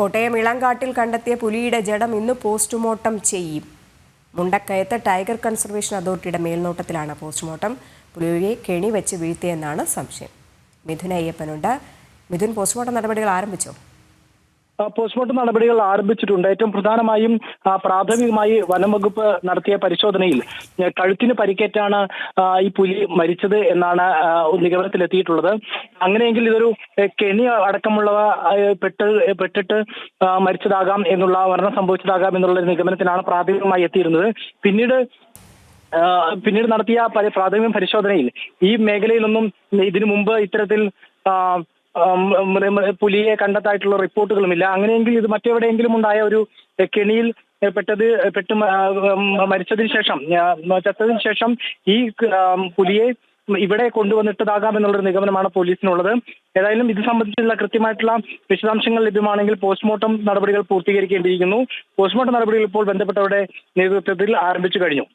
കോട്ടയം ഇളങ്കാട്ടിൽ കണ്ടെത്തിയ പുലിയുടെ ജഡം ഇന്ന് പോസ്റ്റ്മോർട്ടം ചെയ്യും. മുണ്ടക്കയത്ത് ടൈഗർ കൺസർവേഷൻ അതോറിറ്റിയുടെ മേൽനോട്ടത്തിലാണ് പോസ്റ്റ്മോർട്ടം. പുലിയെ കെണി വെച്ച് വീഴ്ത്തിയെന്നാണ് സംശയം. മിഥുൻ അയ്യപ്പനുണ്ട്. മിഥുൻ പോസ്റ്റ്മോർട്ടം നടപടികൾ ആരംഭിച്ചോ? പോസ്റ്റ്മോർട്ടം നടപടികൾ ആരംഭിച്ചിട്ടുണ്ട്. ഏറ്റവും പ്രധാനമായും പ്രാഥമികമായി വനം വകുപ്പ് നടത്തിയ പരിശോധനയിൽ കഴുത്തിന് പരിക്കേറ്റാണ് ഈ പുലി മരിച്ചത് എന്നാണ് നിഗമനത്തിലെത്തിയിട്ടുള്ളത്. അങ്ങനെയെങ്കിൽ ഇതൊരു കെണി അടക്കമുള്ളവ പെട്ട് പെട്ടിട്ട് മരിച്ചതാകാം എന്നുള്ള മരണം സംഭവിച്ചതാകാം എന്നുള്ള നിഗമനത്തിലാണ് പ്രാഥമികമായി എത്തിയിരുന്നത്. പിന്നീട് പിന്നീട് നടത്തിയ പ്രാഥമിക പരിശോധനയിൽ ഈ മേഖലയിലൊന്നും ഇതിനു മുമ്പ് ഇത്തരത്തിൽ പുലിയെ കണ്ടെത്തായിട്ടുള്ള റിപ്പോർട്ടുകളുമില്ല. അങ്ങനെയെങ്കിൽ ഇത് മറ്റെവിടെയെങ്കിലും ഉണ്ടായ ഒരു കെണിയിൽ പെട്ടത് പെട്ട് മരിച്ചതിന് ശേഷം ചത്തതിന് ശേഷം ഈ പുലിയെ ഇവിടെ കൊണ്ടുവന്നിട്ടതാകാം എന്നുള്ളൊരു നിഗമനമാണ് പോലീസിനുള്ളത്. ഏതായാലും ഇത് സംബന്ധിച്ചുള്ള കൃത്യമായിട്ടുള്ള വിശദാംശങ്ങൾ ലഭ്യമാണെങ്കിൽ പോസ്റ്റ്മോർട്ടം നടപടികൾ പൂർത്തീകരിക്കേണ്ടിയിരിക്കുന്നു. പോസ്റ്റ്മോർട്ടം നടപടികൾ ഇപ്പോൾ ബന്ധപ്പെട്ടവരുടെ നേതൃത്വത്തിൽ ആരംഭിച്ചു കഴിഞ്ഞു.